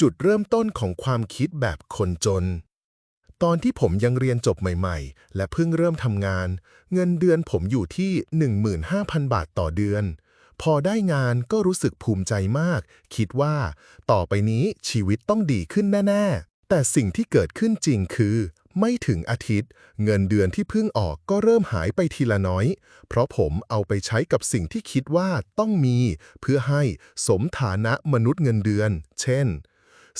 จุดเริ่มต้นของความคิดแบบคนจน ตอนที่ผมยังเรียนจบใหม่ ๆ และเพิ่งเริ่มทำงาน เงินเดือนผมอยู่ที่ 15,000 บาทต่อเดือน พอได้งานก็รู้สึกภูมิใจมาก คิดว่า ต่อไปนี้ชีวิตต้องดีขึ้นแน่ ๆ แต่สิ่งที่เกิดขึ้นจริงคือ ไม่ถึงอาทิตย์ เงินเดือนที่เพิ่งออกก็เริ่มหายไปทีละน้อย เพราะผมเอาไปใช้กับสิ่งที่คิดว่าต้องมี เพื่อให้สมฐานะมนุษย์เงินเดือน เช่น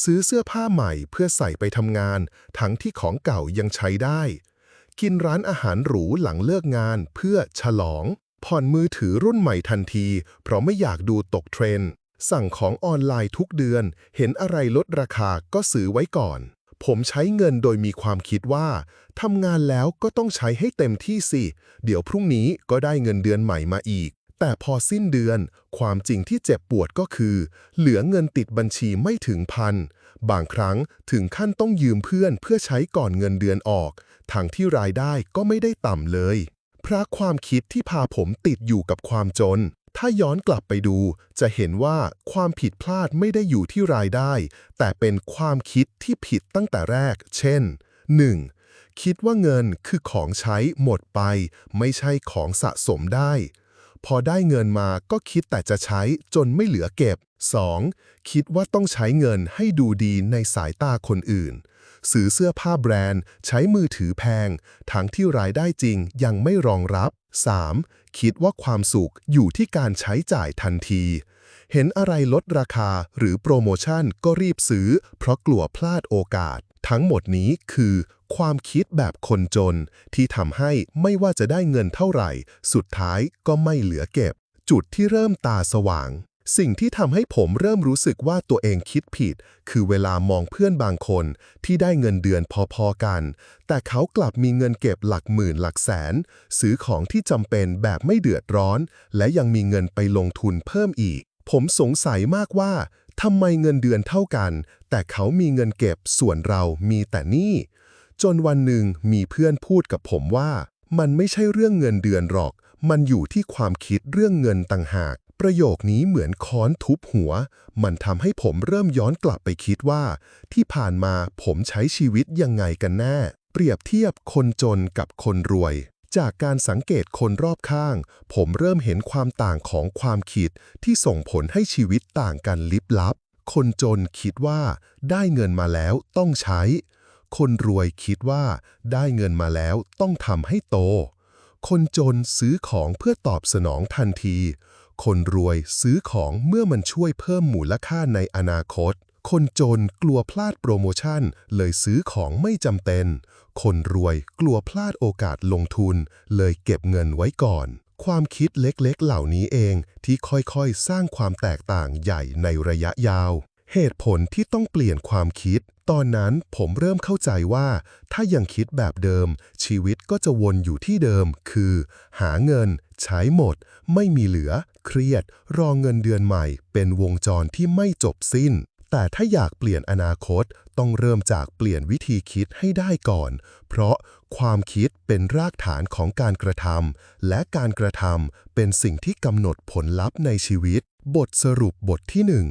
ซื้อเสื้อผ้าใหม่เพื่อใส่ไปทำงาน ทั้งที่ของเก่ายังใช้ได้ กินร้านอาหารหรูหลังเลิกงานเพื่อฉลอง ผ่อนมือถือรุ่นใหม่ทันที เพราะไม่อยากดูตกเทรนด์สั่งของออนไลน์ทุกเดือน เห็นอะไรลดราคาก็ซื้อไว้ก่อน ผมใช้เงินโดยมีความคิดว่าทำงานแล้วก็ต้องใช้ให้เต็มที่สิ เดี๋ยวพรุ่งนี้ก็ได้เงินเดือนใหม่มาอีก แต่พอสิ้นเดือน ความจริงที่เจ็บปวดก็คือ เหลือเงินติดบัญชีไม่ถึงพัน บางครั้งถึงขั้นต้องยืมเพื่อนเพื่อใช้ก่อนเงินเดือนออก ทั้งที่รายได้ก็ไม่ได้ต่ำเลยเพราะความคิดที่พาผมติดอยู่กับความจน ถ้าย้อนกลับไปดู จะเห็นว่าความผิดพลาดไม่ได้อยู่ที่รายได้ แต่เป็นความคิดที่ผิดตั้งแต่แรก เช่น 1. คิดว่าเงินคือของใช้หมดไป ไม่ใช่ของสะสมได้ พอได้เงินมาก็คิดแต่จะใช้จนไม่เหลือเก็บ 2. คิดว่าต้องใช้เงินให้ดูดีในสายตาคนอื่น ซื้อเสื้อผ้าแบรนด์ ใช้มือถือแพง ทั้งที่รายได้จริงยังไม่รองรับ 3. คิดว่าความสุขอยู่ที่การใช้จ่ายทันที เห็นอะไรลดราคาหรือโปรโมชั่นก็รีบซื้อ เพราะกลัวพลาดโอกาส ทั้งหมดนี้คือความคิดแบบคนจนที่ทำให้ไม่ว่าจะได้เงินเท่าไหร่ สุดท้ายก็ไม่เหลือเก็บ จุดที่เริ่มตาสว่าง สิ่งที่ทำให้ผมเริ่มรู้สึกว่าตัวเองคิดผิด คือเวลามองเพื่อนบางคนที่ได้เงินเดือนพอๆกัน แต่เขากลับมีเงินเก็บหลักหมื่นหลักแสน ซื้อของที่จำเป็นแบบไม่เดือดร้อน และยังมีเงินไปลงทุนเพิ่มอีก ผมสงสัยมากว่า ทำไมเงินเดือนเท่ากัน แต่เขามีเงินเก็บส่วนเรามีแต่หนี่จนวันหนึ่งมีเพื่อนพูดกับผมว่า มันไม่ใช่เรื่องเงินเดือนหรอก มันอยู่ที่ความคิดเรื่องเงินต่างหาก ประโยคนี้เหมือนค้อนทุบหัว มันทำให้ผมเริ่มย้อนกลับไปคิดว่า ที่ผ่านมาผมใช้ชีวิตยังไงกันแน่ เปรียบเทียบคนจนกับคนรวย จากการสังเกตคนรอบข้าง ผมเริ่มเห็นความต่างของความคิดที่ส่งผลให้ชีวิตต่างกันลิบลับ คนจนคิดว่าได้เงินมาแล้วต้องใช้ คนรวยคิดว่าได้เงินมาแล้วต้องทำให้โต คนจนซื้อของเพื่อตอบสนองทันที คนรวยซื้อของเมื่อมันช่วยเพิ่มมูลค่าในอนาคต คนจนกลัวพลาดโปรโมชั่น เลยซื้อของไม่จำเป็น คนรวยกลัวพลาดโอกาสลงทุน เลยเก็บเงินไว้ก่อน ความคิดเล็กๆ เหล่านี้เองที่ค่อยๆ สร้างความแตกต่างใหญ่ในระยะยาว เหตุผลที่ต้องเปลี่ยนความคิด ตอนนั้นผมเริ่มเข้าใจว่า ถ้ายังคิดแบบเดิม ชีวิตก็จะวนอยู่ที่เดิม คือ หาเงิน ใช้หมด ไม่มีเหลือ เครียด รอเงินเดือนใหม่ เป็นวงจรที่ไม่จบสิ้น แต่ถ้าอยากเปลี่ยนอนาคตต้องเริ่มจากเปลี่ยนวิธีคิดให้ได้ก่อน เพราะความคิดเป็นรากฐานของการกระทำและการกระทำเป็นสิ่งที่กำหนดผลลัพธ์ในชีวิต บทสรุปบทที่หนึ่ง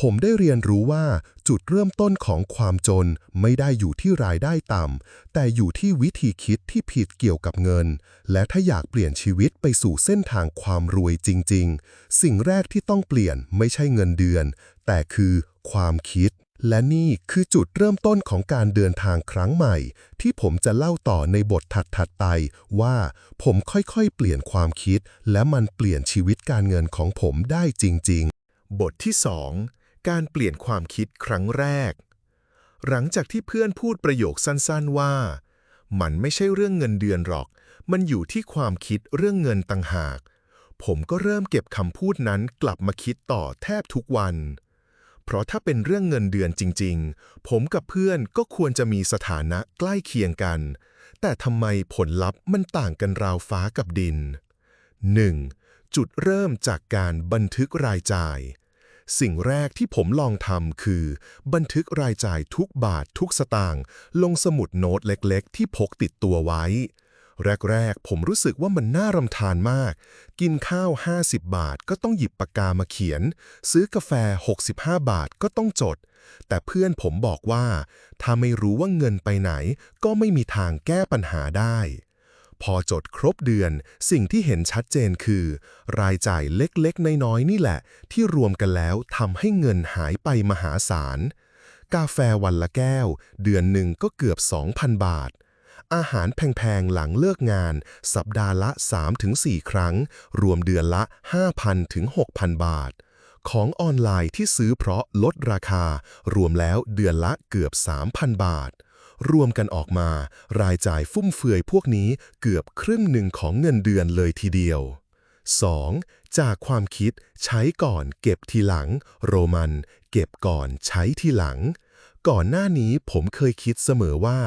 ผมได้เรียนรู้ว่าจุดเริ่มต้นของความจนไม่ได้อยู่ที่รายได้ต่ำแต่อยู่ที่วิธีคิดที่ผิดเกี่ยวกับเงิน และถ้าอยากเปลี่ยนชีวิตไปสู่เส้นทางความรวยจริง ๆ สิ่งแรกที่ต้องเปลี่ยนไม่ใช่เงินเดือน แต่คือ ความคิด และนี่คือจุดเริ่มต้นของการเดินทางครั้งใหม่ ที่ผมจะเล่าต่อในบทถัดๆไปว่าผมค่อยๆ เปลี่ยนความคิด และมันเปลี่ยนชีวิตการเงินของผมได้จริง ๆ บทที่ 2 การเปลี่ยนความคิดครั้งแรก หลังจากที่เพื่อนพูดประโยคสั้นๆว่า มันไม่ใช่เรื่องเงินเดือนหรอก มันอยู่ที่ความคิดเรื่องเงินต่างหาก ผมก็เริ่มเก็บคำพูดนั้นกลับมาคิดต่อแทบทุกวัน เพราะถ้าเป็นเรื่องเงินเดือนจริง ๆ ผมกับเพื่อนก็ควรจะมีสถานะใกล้เคียงกัน แต่ทำไมผลลัพธ์มันต่างกันราวฟ้ากับดิน 1. จุดเริ่มจากการบันทึกรายจ่าย สิ่งแรกที่ผมลองทำคือ บันทึกรายจ่ายทุกบาททุกสตางค์ลงสมุดโน้ตเล็กๆ ที่พกติดตัวไว้ แรกๆ ผมรู้สึกว่ามันน่ารำทานมาก กินข้าว 50 บาทก็ต้องหยิบปากกามาเขียน ซื้อกาแฟ 65 บาทก็ต้องจด แต่เพื่อนผมบอกว่า ถ้าไม่รู้ว่าเงินไปไหน ก็ไม่มีทางแก้ปัญหาได้ พอจดครบเดือน สิ่งที่เห็นชัดเจนคือ รายจ่ายเล็กๆ น้อยๆ นี่แหละ ที่รวมกันแล้วทำให้เงินหายไปมหาศาล กาแฟวันละแก้ว เดือนหนึ่งก็เกือบ 2,000 บาท อาหารแพงๆ หลังเลิกงาน สัปดาห์ละ 3-4 ครั้ง รวมเดือนละ 5,000 ถึง 6,000 บาท ของออนไลน์ที่ซื้อเพราะลดราคา รวมแล้วเดือนละเกือบ 3,000 บาท รวมกันออกมา รายจ่ายฟุ่มเฟือยพวกนี้เกือบครึ่งหนึ่งของเงินเดือนเลยทีเดียว 2. จากความคิดใช้ก่อนเก็บทีหลัง โรมัน เก็บก่อนใช้ทีหลัง ก่อนหน้านี้ผมเคยคิดเสมอว่า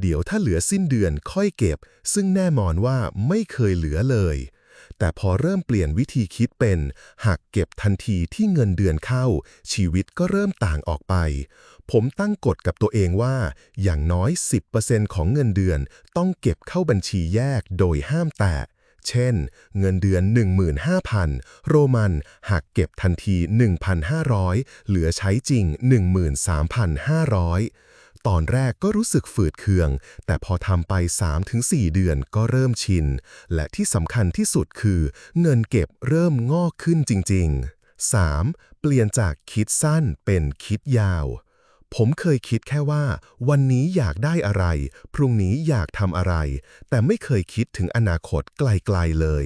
เดี๋ยวถ้าเหลือสิ้นเดือนค่อยเก็บ ซึ่งแน่นอนว่าไม่เคยเหลือเลย แต่พอเริ่มเปลี่ยนวิธีคิดเป็นหักเก็บทันทีที่เงินเดือนเข้า ชีวิตก็เริ่มต่างออกไป ผมตั้งกฎกับตัวเองว่า อย่างน้อย 10%ของเงินเดือนต้องเก็บเข้าบัญชีแยกโดยห้ามแตะ เช่น เงินเดือน 15,000 โรมันหักเก็บทันที 1,500 เหลือใช้จริง 13,500ตอนแรกก็รู้สึกฝืดเคือง แต่พอทำไป 3-4 เดือนก็เริ่มชิน และที่สำคัญที่สุดคือ เงินเก็บเริ่มงอกขึ้นจริง ๆ 3. เปลี่ยนจากคิดสั้นเป็นคิดยาว ผมเคยคิดแค่ว่า วันนี้อยากได้อะไร พรุ่งนี้อยากทำอะไร แต่ไม่เคยคิดถึงอนาคตไกลๆเลย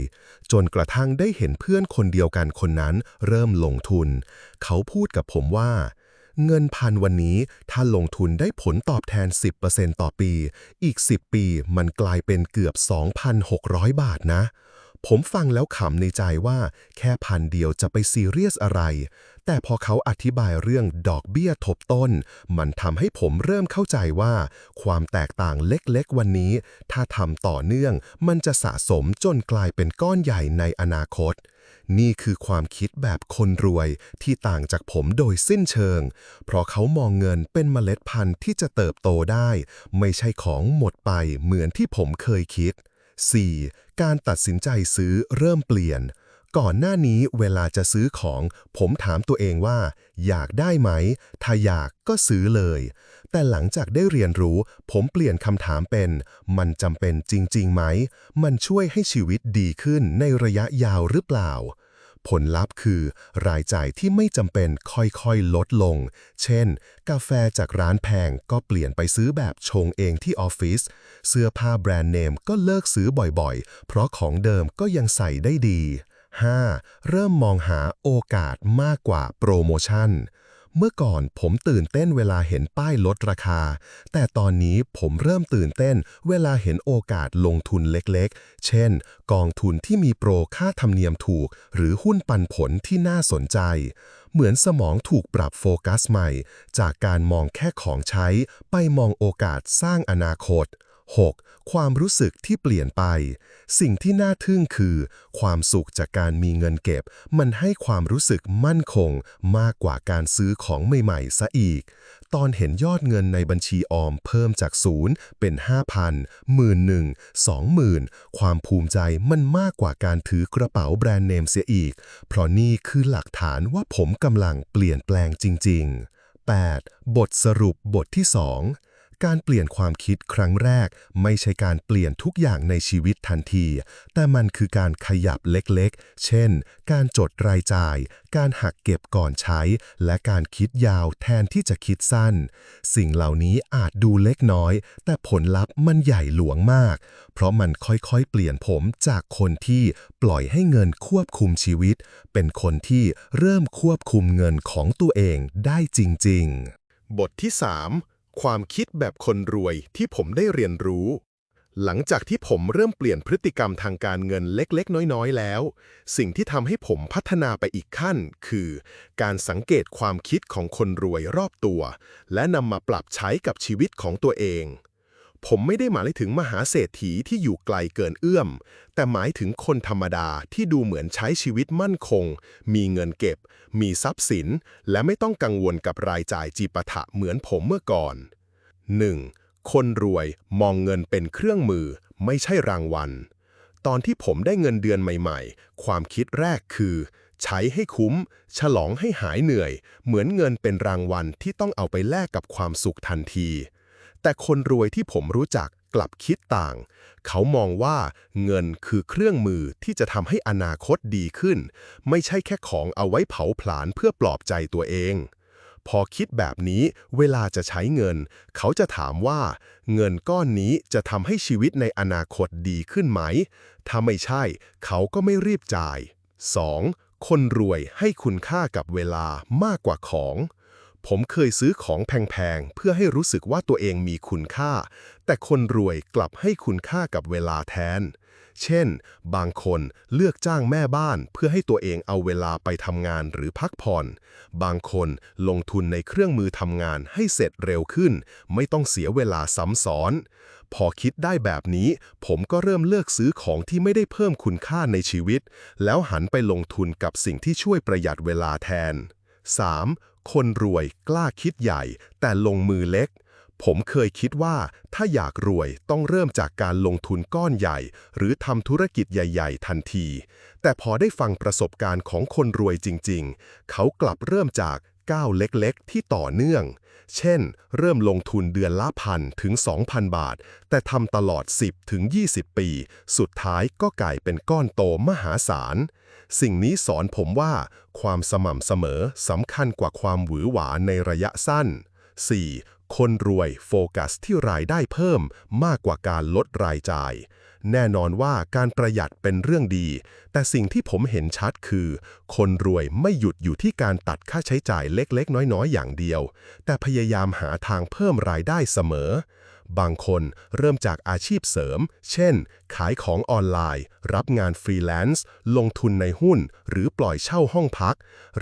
จนกระทั่งได้เห็นเพื่อนคนเดียวกันคนนั้นเริ่มลงทุน เขาพูดกับผมว่า เงินพันวันนี้ถ้าลงทุนได้ผลตอบแทน 10%ต่อปี อีก 10 ปีมันกลายเป็นเกือบ 2,600 บาทนะ ผมฟังแล้วขำในใจว่าแค่พันเดียวจะไปซีเรียสอะไร แต่พอเขาอธิบายเรื่องดอกเบี้ยทบต้น มันทำให้ผมเริ่มเข้าใจว่า ความแตกต่างเล็กๆ วันนี้ ถ้าทำต่อเนื่อง มันจะสะสมจนกลายเป็นก้อนใหญ่ในอนาคต นี่คือความคิดแบบคนรวยที่ต่างจากผมโดยสิ้นเชิง เพราะเขามองเงินเป็นเมล็ดพันธุ์ที่จะเติบโตได้ ไม่ใช่ของหมดไปเหมือนที่ผมเคยคิด 4. การตัดสินใจซื้อเริ่มเปลี่ยน ก่อนหน้านี้เวลาจะซื้อของ ผมถามตัวเองว่า อยากได้ไหม ถ้าอยากก็ซื้อเลย แต่หลังจากได้เรียนรู้ ผมเปลี่ยนคำถามเป็น มันจำเป็นจริงๆไหม มันช่วยให้ชีวิตดีขึ้นในระยะยาวหรือเปล่า ผลลัพธ์คือ รายจ่ายที่ไม่จำเป็นค่อยๆ ลดลง เช่น กาแฟจากร้านแพงก็เปลี่ยนไปซื้อแบบชงเองที่ออฟฟิศ เสื้อผ้าแบรนด์เนมก็เลิกซื้อบ่อยๆ เพราะของเดิมก็ยังใส่ได้ดี 5. เริ่มมองหาโอกาสมากกว่าโปรโมชั่น เมื่อก่อนผมตื่นเต้นเวลาเห็นป้ายลดราคา แต่ตอนนี้ผมเริ่มตื่นเต้นเวลาเห็นโอกาสลงทุนเล็กๆ เช่น กองทุนที่มีโปรค่าธรรมเนียมถูก หรือหุ้นปันผลที่น่าสนใจ เหมือนสมองถูกปรับโฟกัสใหม่ จากการมองแค่ของใช้ ไปมองโอกาสสร้างอนาคต 6. ความรู้สึกที่เปลี่ยนไป สิ่งที่น่าทึ่งคือ ความสุขจากการมีเงินเก็บ มันให้ความรู้สึกมั่นคงมากกว่าการซื้อของใหม่ๆซะอีก ตอนเห็นยอดเงินในบัญชีออมเพิ่มจากศูนย์เป็น 5,000หมื่นหนึ่งสองหมื่นความภูมิใจมันมากกว่าการถือกระเป๋าแบรนด์เนมเสียอีก เพราะนี่คือหลักฐานว่าผมกำลังเปลี่ยนแปลงจริง ๆ 8. บทสรุปบทที่ 2 การเปลี่ยนความคิดครั้งแรก ไม่ใช่การเปลี่ยนทุกอย่างในชีวิตทันที แต่มันคือการขยับเล็กๆ เช่น การจดรายจ่าย การหักเก็บก่อนใช้ และการคิดยาวแทนที่จะคิดสั้น สิ่งเหล่านี้อาจดูเล็กน้อย แต่ผลลัพธ์มันใหญ่หลวงมาก เพราะมันค่อยๆ เปลี่ยนผมจากคนที่ปล่อยให้เงินควบคุมชีวิต เป็นคนที่เริ่มควบคุมเงินของตัวเองได้จริง ๆ บทที่ 3 ความคิดแบบคนรวยที่ผมได้เรียนรู้ หลังจากที่ผมเริ่มเปลี่ยนพฤติกรรมทางการเงินเล็กๆ น้อยๆ แล้ว สิ่งที่ทำให้ผมพัฒนาไปอีกขั้น คือ การสังเกตความคิดของคนรวยรอบตัว และนำมาปรับใช้กับชีวิตของตัวเอง ผมไม่ได้หมายถึงมหาเศรษฐีที่อยู่ไกลเกินเอื้อม แต่หมายถึงคนธรรมดาที่ดูเหมือนใช้ชีวิตมั่นคง มีเงินเก็บ มีทรัพย์สิน และไม่ต้องกังวลกับรายจ่ายจีปะถะเหมือนผมเมื่อก่อน 1. คนรวยมองเงินเป็นเครื่องมือ ไม่ใช่รางวัล ตอนที่ผมได้เงินเดือนใหม่ๆ ความคิดแรกคือ ใช้ให้คุ้ม ฉลองให้หายเหนื่อย เหมือนเงินเป็นรางวัลที่ต้องเอาไปแลกกับความสุขทันที แต่คนรวยที่ผมรู้จักกลับคิดต่าง เขามองว่าเงินคือเครื่องมือที่จะทำให้อนาคตดีขึ้น ไม่ใช่แค่ของเอาไว้เผาผลาญเพื่อปลอบใจตัวเอง พอคิดแบบนี้เวลาจะใช้เงิน เขาจะถามว่า เงินก้อนนี้จะทำให้ชีวิตในอนาคตดีขึ้นไหม ถ้าไม่ใช่ เขาก็ไม่รีบจ่าย 2. คนรวยให้คุณค่ากับเวลามากกว่าของ ผมเคยซื้อของแพงๆ เพื่อให้รู้สึกว่าตัวเองมีคุณค่า แต่คนรวยกลับให้คุณค่ากับเวลาแทน เช่น บางคนเลือกจ้างแม่บ้านเพื่อให้ตัวเองเอาเวลาไปทำงานหรือพักผ่อน บางคนลงทุนในเครื่องมือทำงานให้เสร็จเร็วขึ้น ไม่ต้องเสียเวลาซ้ำซ้อน พอคิดได้แบบนี้ ผมก็เริ่มเลิกซื้อของที่ไม่ได้เพิ่มคุณค่าในชีวิต แล้วหันไปลงทุนกับสิ่งที่ช่วยประหยัดเวลาแทน 3. คนรวยกล้าคิดใหญ่ แต่ลงมือเล็ก ผมเคยคิดว่าถ้าอยากรวยต้องเริ่มจากการลงทุนก้อนใหญ่ หรือทำธุรกิจใหญ่ ๆ ทันที แต่พอได้ฟังประสบการณ์ของคนรวยจริง ๆ เขากลับเริ่มจาก ก้าวเล็กๆ ที่ต่อเนื่อง เช่น เริ่มลงทุนเดือนละพันถึง 2,000 บาท แต่ทำตลอด 10 ถึง 20 ปี สุดท้ายก็กลายเป็นก้อนโตมหาศาล สิ่งนี้สอนผมว่า ความสม่ำเสมอสำคัญกว่าความหวือหวาในระยะสั้น 4. คนรวยโฟกัสที่รายได้เพิ่มมากกว่าการลดรายจ่าย แน่นอนว่าการประหยัดเป็นเรื่องดี แต่สิ่งที่ผมเห็นชัดคือ คนรวยไม่หยุดอยู่ที่การตัดค่าใช้จ่ายเล็กๆ น้อยๆ อย่างเดียว แต่พยายามหาทางเพิ่มรายได้เสมอ บางคนเริ่มจากอาชีพเสริม เช่น ขายของออนไลน์ รับงานฟรีแลนซ์ ลงทุนในหุ้น หรือปล่อยเช่าห้องพัก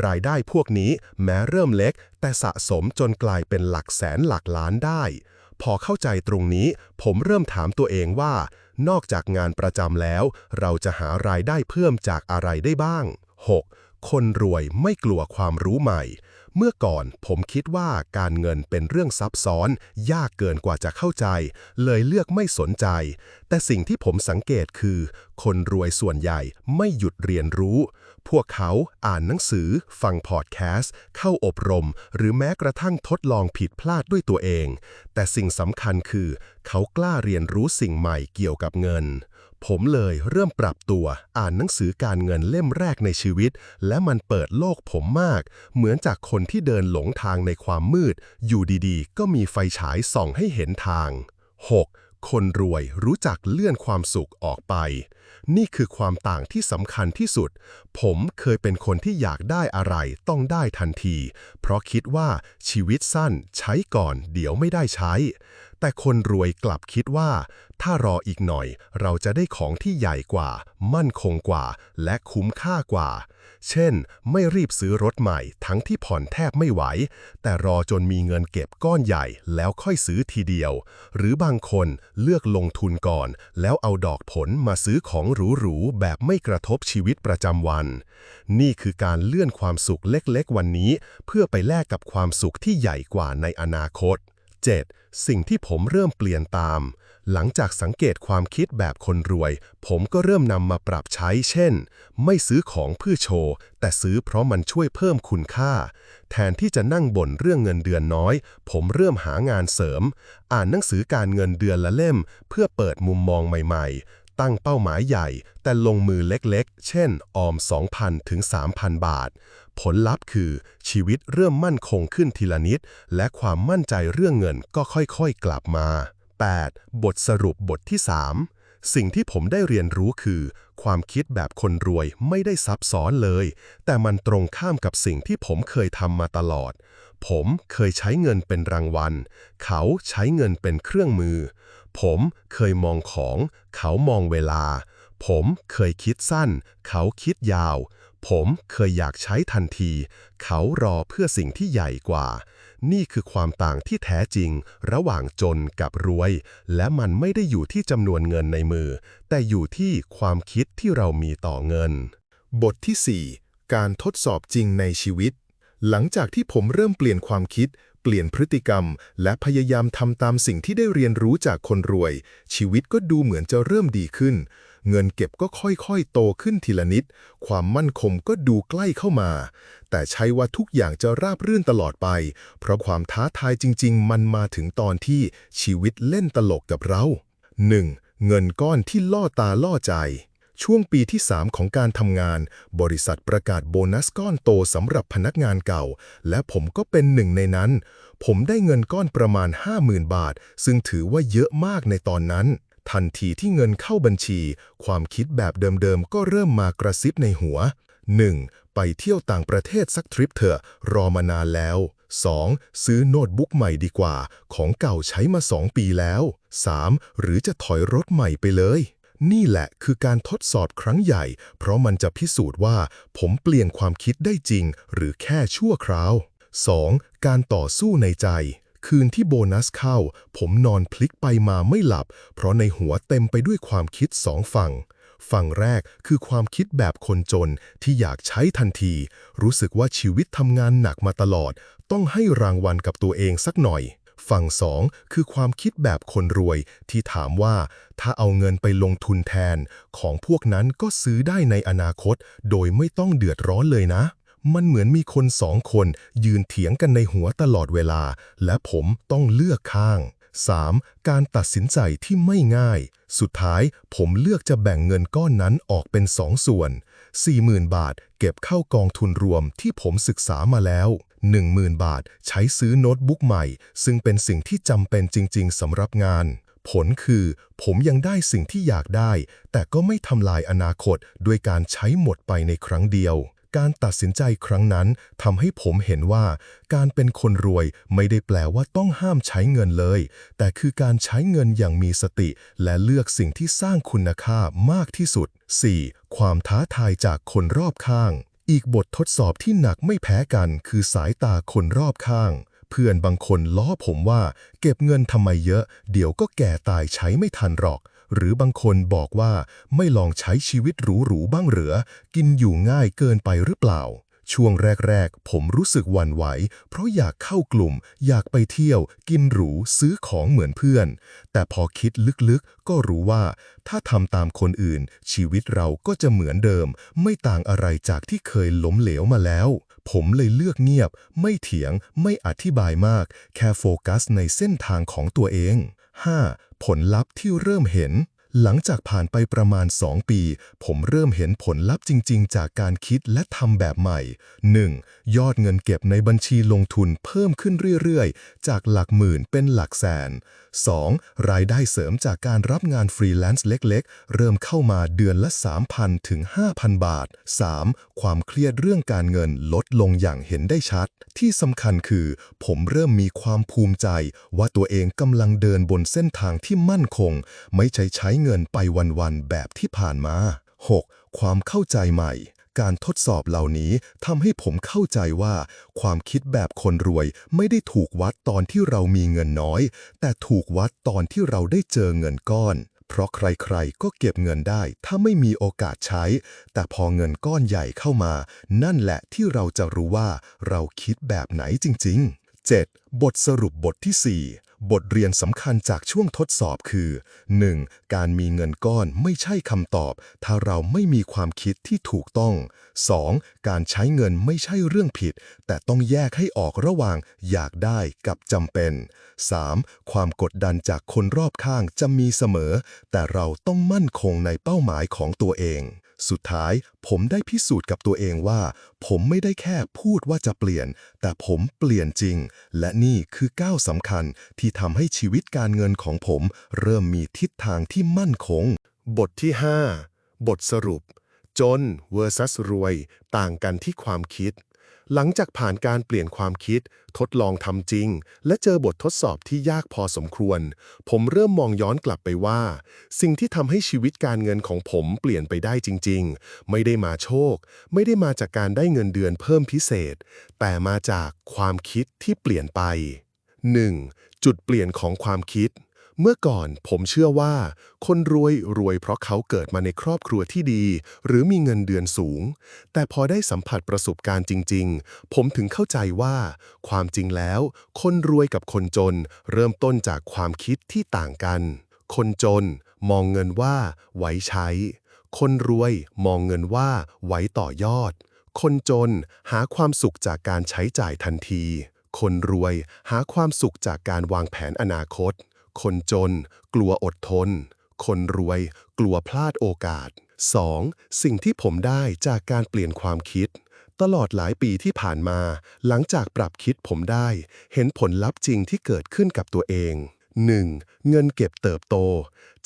รายได้พวกนี้แม้เริ่มเล็ก แต่สะสมจนกลายเป็นหลักแสนหลักล้านได้ พอเข้าใจตรงนี้ผมเริ่มถามตัวเองว่า นอกจากงานประจำแล้ว เราจะหารายได้เพิ่มจากอะไรได้บ้าง 6. คนรวยไม่กลัวความรู้ใหม่ เมื่อก่อนผมคิดว่าการเงินเป็นเรื่องซับซ้อน ยากเกินกว่าจะเข้าใจ เลยเลือกไม่สนใจ แต่สิ่งที่ผมสังเกตคือ คนรวยส่วนใหญ่ไม่หยุดเรียนรู้ พวกเขาอ่านหนังสือ ฟังพอดแคสต์ เข้าอบรม หรือแม้กระทั่งทดลองผิดพลาดด้วยตัวเอง แต่สิ่งสำคัญคือ เขากล้าเรียนรู้สิ่งใหม่เกี่ยวกับเงิน ผมเลยเริ่มปรับตัวอ่านหนังสือการเงินเล่มแรกในชีวิต และมันเปิดโลกผมมาก เหมือนจากคนที่เดินหลงทางในความมืด อยู่ดีๆ ก็มีไฟฉายส่องให้เห็นทาง 6. คนรวยรู้จักเลื่อนความสุขออกไป นี่คือความต่างที่สำคัญที่สุด ผมเคยเป็นคนที่อยากได้อะไรต้องได้ทันที เพราะคิดว่าชีวิตสั้นใช้ก่อนเดี๋ยวไม่ได้ใช้ แต่คนรวยกลับคิดว่า ถ้ารออีกหน่อย เราจะได้ของที่ใหญ่กว่า มั่นคงกว่า และคุ้มค่ากว่า เช่น ไม่รีบซื้อรถใหม่ ทั้งที่ผ่อนแทบไม่ไหว แต่รอจนมีเงินเก็บก้อนใหญ่แล้วค่อยซื้อทีเดียว หรือบางคนเลือกลงทุนก่อน แล้วเอาดอกผลมาซื้อของหรูๆแบบไม่กระทบชีวิตประจำวัน นี่คือการเลื่อนความสุขเล็กๆ วันนี้ เพื่อไปแลกกับความสุขที่ใหญ่กว่าในอนาคต 7. สิ่งที่ผมเริ่มเปลี่ยนตาม หลังจากสังเกตความคิดแบบคนรวย ผมก็เริ่มนำมาปรับใช้ เช่น ไม่ซื้อของเพื่อโชว์ แต่ซื้อเพราะมันช่วยเพิ่มคุณค่า แทนที่จะนั่งบ่นเรื่องเงินเดือนน้อย ผมเริ่มหางานเสริม อ่านหนังสือการเงินเดือนละเล่ม เพื่อเปิดมุมมองใหม่ ๆ ตั้งเป้าหมายใหญ่ แต่ลงมือเล็กๆ เช่น ออม 2,000 ถึง 3,000 บาท ผลลัพธ์คือชีวิตเริ่มมั่นคงขึ้นทีละนิด และความมั่นใจเรื่องเงินก็ค่อยๆกลับมา 8. บทสรุปบทที่ 3 สิ่งที่ผมได้เรียนรู้คือ ความคิดแบบคนรวยไม่ได้ซับซ้อนเลย แต่มันตรงข้ามกับสิ่งที่ผมเคยทำมาตลอด ผมเคยใช้เงินเป็นรางวัล เขาใช้เงินเป็นเครื่องมือ ผมเคยมองของ เขามองเวลา ผมเคยคิดสั้น เขาคิดยาว ผมเคยอยากใช้ทันที เขารอเพื่อสิ่งที่ใหญ่กว่า นี่คือความต่างที่แท้จริง ระหว่างจนกับรวย และมันไม่ได้อยู่ที่จำนวนเงินในมือ แต่อยู่ที่ความคิดที่เรามีต่อเงิน บทที่ 4 การทดสอบจริงในชีวิต หลังจากที่ผมเริ่มเปลี่ยนความคิดเปลี่ยนพฤติกรรม และพยายามทำตามสิ่งที่ได้เรียนรู้จากคนรวย ชีวิตก็ดูเหมือนจะเริ่มดีขึ้น เงินเก็บก็ค่อยๆ โตขึ้นทีละนิด ความมั่นคงก็ดูใกล้เข้ามา แต่ใช่ว่าทุกอย่างจะราบรื่นตลอดไป เพราะความท้าทายจริง ๆ มันมาถึงตอนที่ชีวิตเล่นตลกกับเรา 1. เงินก้อนที่ล่อตาล่อใจ ช่วงปีที่ 3 ของการทำงาน บริษัทประกาศโบนัสก้อนโตสำหรับพนักงานเก่า และผมก็เป็นหนึ่งในนั้น ผมได้เงินก้อนประมาณ 50,000 บาท ซึ่งถือว่าเยอะมากในตอนนั้น ทันทีที่เงินเข้าบัญชี ความคิดแบบเดิมๆ ก็เริ่มมากระซิบในหัว 1. ไปเที่ยวต่างประเทศสักทริปเถอะ รอมานานแล้ว 2. ซื้อโน้ตบุ๊กใหม่ดีกว่า ของเก่าใช้มา 2 ปีแล้ว 3. หรือจะถอยรถใหม่ไปเลย นี่แหละคือการทดสอบครั้งใหญ่ เพราะมันจะพิสูจน์ว่า ผมเปลี่ยนความคิดได้จริง หรือแค่ชั่วคราว 2. การต่อสู้ในใจ คืนที่โบนัสเข้า ผมนอนพลิกไปมาไม่หลับ เพราะในหัวเต็มไปด้วยความคิดสองฝั่ง ฝั่งแรกคือความคิดแบบคนจนที่อยากใช้ทันที รู้สึกว่าชีวิตทำงานหนักมาตลอด ต้องให้รางวัลกับตัวเองสักหน่อยฝั่งสองคือความคิดแบบคนรวยที่ถามว่า ถ้าเอาเงินไปลงทุนแทน ของพวกนั้นก็ซื้อได้ในอนาคต โดยไม่ต้องเดือดร้อนเลยนะ มันเหมือนมีคนสองคนยืนเถียงกันในหัวตลอดเวลา และผมต้องเลือกข้าง 3. การตัดสินใจที่ไม่ง่าย สุดท้ายผมเลือกจะแบ่งเงินก้อนนั้นออกเป็นสองส่วน 40,000 บาทเก็บเข้ากองทุนรวมที่ผมศึกษามาแล้ว 10,000 บาทใช้ซื้อโน้ตบุ๊กใหม่ ซึ่งเป็นสิ่งที่จำเป็นจริง ๆสำหรับงาน ผลคือ ผมยังได้สิ่งที่อยากได้ แต่ก็ไม่ทำลายอนาคตด้วยการใช้หมดไปในครั้งเดียว การตัดสินใจครั้งนั้นทำให้ผมเห็นว่า การเป็นคนรวยไม่ได้แปลว่าต้องห้ามใช้เงินเลย แต่คือการใช้เงินอย่างมีสติ และเลือกสิ่งที่สร้างคุณค่ามากที่สุด 4. ความท้าทายจากคนรอบข้าง อีกบททดสอบที่หนักไม่แพ้กันคือสายตาคนรอบข้างเพื่อนบางคนล้อผมว่า เก็บเงินทำไมเยอะ เดี๋ยวก็แก่ตายใช้ไม่ทันหรอก หรือบางคนบอกว่าไม่ลองใช้ชีวิตหรูๆบ้างเหรือ กินอยู่ง่ายเกินไปหรือเปล่า ช่วงแรกๆ ผมรู้สึกหวั่นไหว เพราะอยากเข้ากลุ่ม อยากไปเที่ยว กินหรู ซื้อของเหมือนเพื่อน แต่พอคิดลึกๆ ก็รู้ว่า ถ้าทำตามคนอื่น ชีวิตเราก็จะเหมือนเดิม ไม่ต่างอะไรจากที่เคยล้มเหลวมาแล้วผมเลยเลือกเงียบ ไม่เถียง ไม่อธิบายมาก แค่โฟกัสในเส้นทางของตัวเอง 5. ผลลัพธ์ที่เริ่มเห็น หลังจากผ่านไปประมาณ 2 ปี ผมเริ่มเห็นผลลัพธ์จริง ๆ จากการคิดและทำแบบใหม่ 1. ยอดเงินเก็บในบัญชีลงทุนเพิ่มขึ้นเรื่อย ๆ จากหลักหมื่นเป็นหลักแสน 2. รายได้เสริมจากการรับงานฟรีแลนซ์เล็ก ๆ เริ่มเข้ามาเดือนละ 3,000 ถึง 5,000 บาท 3. ความเครียดเรื่องการเงินลดลงอย่างเห็นได้ชัด ที่สำคัญคือ ผมเริ่มมีความภูมิใจ ว่าตัวเองกำลังเดินบนเส้นทางที่มั่นคง ไม่ใช่ใช้เงินไปวันๆแบบที่ผ่านมา 6. ความเข้าใจใหม่ การทดสอบเหล่านี้ทำให้ผมเข้าใจว่า ความคิดแบบคนรวยไม่ได้ถูกวัดตอนที่เรามีเงินน้อย แต่ถูกวัดตอนที่เราได้เจอเงินก้อน เพราะใครๆ ก็เก็บเงินได้ถ้าไม่มีโอกาสใช้ แต่พอเงินก้อนใหญ่เข้ามา นั่นแหละที่เราจะรู้ว่าเราคิดแบบไหนจริง ๆ 7. บทสรุปบทที่ 4 บทเรียนสำคัญจากช่วงทดสอบคือ 1. การมีเงินก้อนไม่ใช่คำตอบ ถ้าเราไม่มีความคิดที่ถูกต้อง 2. การใช้เงินไม่ใช่เรื่องผิด แต่ต้องแยกให้ออกระหว่างอยากได้กับจำเป็น 3. ความกดดันจากคนรอบข้างจะมีเสมอ แต่เราต้องมั่นคงในเป้าหมายของตัวเอง สุดท้ายผมได้พิสูจน์กับตัวเองว่า ผมไม่ได้แค่พูดว่าจะเปลี่ยน แต่ผมเปลี่ยนจริง และนี่คือก้าวสำคัญที่ทำให้ชีวิตการเงินของผม เริ่มมีทิศทางที่มั่นคง บทที่ 5 บทสรุป จน vs รวย ต่างกันที่ความคิด หลังจากผ่านการเปลี่ยนความคิด ทดลองทำจริง และเจอบททดสอบที่ยากพอสมควร ผมเริ่มมองย้อนกลับไปว่า สิ่งที่ทำให้ชีวิตการเงินของผมเปลี่ยนไปได้จริง ๆ ไม่ได้มาโชค ไม่ได้มาจากการได้เงินเดือนเพิ่มพิเศษ แต่มาจากความคิดที่เปลี่ยนไป 1. จุดเปลี่ยนของความคิด เมื่อก่อนผมเชื่อว่า คนรวยรวยเพราะเขาเกิดมาในครอบครัวที่ดี หรือมีเงินเดือนสูง แต่พอได้สัมผัสประสบการณ์จริง ๆ ผมถึงเข้าใจว่า ความจริงแล้ว คนรวยกับคนจน เริ่มต้นจากความคิดที่ต่างกัน คนจนมองเงินว่าไว้ใช้ คนรวยมองเงินว่าไว้ต่อยอด คนจนหาความสุขจากการใช้จ่ายทันที คนรวยหาความสุขจากการวางแผนอนาคต คนจน กลัวอดทน คนรวย กลัวพลาดโอกาส 2. สิ่งที่ผมได้จากการเปลี่ยนความคิด ตลอดหลายปีที่ผ่านมา หลังจากปรับคิดผมได้ เห็นผลลัพธ์จริงที่เกิดขึ้นกับตัวเอง 1. เงินเก็บเติบโต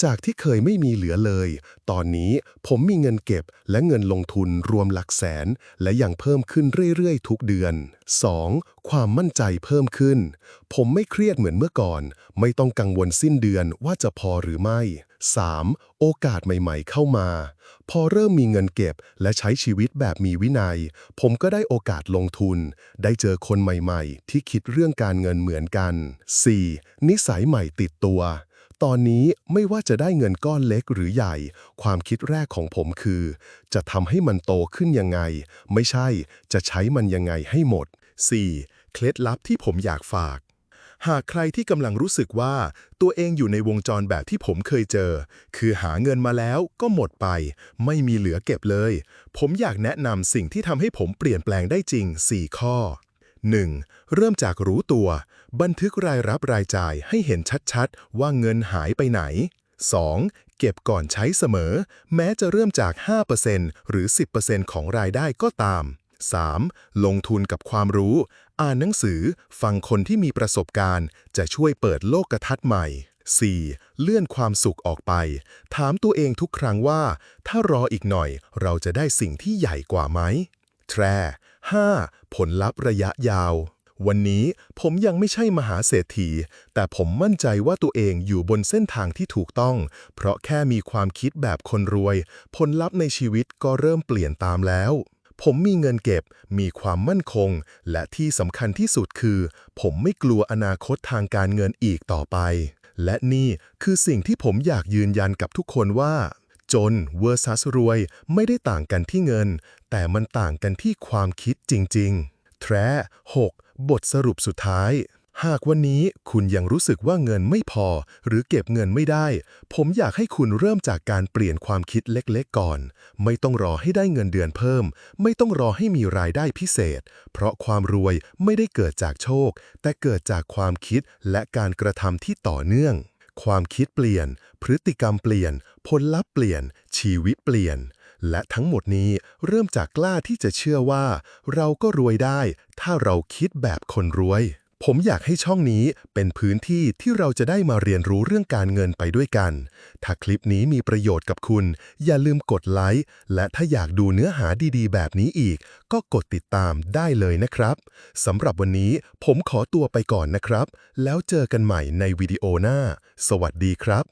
จากที่เคยไม่มีเหลือเลย ตอนนี้ผมมีเงินเก็บและเงินลงทุนรวมหลักแสน และยังเพิ่มขึ้นเรื่อยๆ ทุกเดือน 2. ความมั่นใจเพิ่มขึ้น ผมไม่เครียดเหมือนเมื่อก่อน ไม่ต้องกังวลสิ้นเดือนว่าจะพอหรือไม่ 3. โอกาสใหม่ๆ เข้ามา พอเริ่มมีเงินเก็บและใช้ชีวิตแบบมีวินัย ผมก็ได้โอกาสลงทุน ได้เจอคนใหม่ๆ ที่คิดเรื่องการเงินเหมือนกัน 4. นิสัยใหม่ติดตัว ตอนนี้ไม่ว่าจะได้เงินก้อนเล็กหรือใหญ่ ความคิดแรกของผมคือ จะทำให้มันโตขึ้นยังไง ไม่ใช่จะใช้มันยังไงให้หมด 4. เคล็ดลับที่ผมอยากฝาก หากใครที่กำลังรู้สึกว่าตัวเองอยู่ในวงจรแบบที่ผมเคยเจอ คือหาเงินมาแล้วก็หมดไป ไม่มีเหลือเก็บเลย ผมอยากแนะนำสิ่งที่ทำให้ผมเปลี่ยนแปลงได้จริง 4 ข้อ 1. เริ่มจากรู้ตัว บันทึกรายรับรายจ่ายให้เห็นชัดๆ ว่าเงินหายไปไหน 2. เก็บก่อนใช้เสมอ แม้จะเริ่มจาก 5%หรือ 10%ของรายได้ก็ตาม 3. ลงทุนกับความรู้ อ่านหนังสือฟังคนที่มีประสบการณ์ จะช่วยเปิดโลกทัศน์ใหม่ 4. เลื่อนความสุขออกไป ถามตัวเองทุกครั้งว่า ถ้ารออีกหน่อย เราจะได้สิ่งที่ใหญ่กว่าไหมแทร 5. ผลลัพธ์ระยะยาว วันนี้ผมยังไม่ใช่มหาเศรษฐี แต่ผมมั่นใจว่าตัวเองอยู่บนเส้นทางที่ถูกต้อง เพราะแค่มีความคิดแบบคนรวย ผลลัพธ์ในชีวิตก็เริ่มเปลี่ยนตามแล้ว ผมมีเงินเก็บ มีความมั่นคง และที่สำคัญที่สุดคือ ผมไม่กลัวอนาคตทางการเงินอีกต่อไป และนี่คือสิ่งที่ผมอยากยืนยันกับทุกคนว่า จนเวอร์ซัสรวยไม่ได้ต่างกันที่เงิน แต่มันต่างกันที่ความคิดจริง ๆ แทร 6. บทสรุปสุดท้าย หากวันนี้คุณยังรู้สึกว่าเงินไม่พอ หรือเก็บเงินไม่ได้ ผมอยากให้คุณเริ่มจากการเปลี่ยนความคิดเล็กๆก่อน ไม่ต้องรอให้ได้เงินเดือนเพิ่ม ไม่ต้องรอให้มีรายได้พิเศษ เพราะความรวยไม่ได้เกิดจากโชค แต่เกิดจากความคิดและการกระทำที่ต่อเนื่อง ความคิดเปลี่ยน พฤติกรรมเปลี่ยน ผลลัพธ์เปลี่ยน ชีวิตเปลี่ยน และทั้งหมดนี้เริ่มจากกล้าที่จะเชื่อว่า เราก็รวยได้ ถ้าเราคิดแบบคนรวย ผมอยากให้ช่องนี้เป็นพื้นที่ที่เราจะได้มาเรียนรู้เรื่องการเงินไปด้วยกัน ถ้าคลิปนี้มีประโยชน์กับคุณ อย่าลืมกดไลค์ และถ้าอยากดูเนื้อหาดีๆ แบบนี้อีก ก็กดติดตามได้เลยนะครับ สำหรับวันนี้ผมขอตัวไปก่อนนะครับ แล้วเจอกันใหม่ในวิดีโอหน้า สวัสดีครับ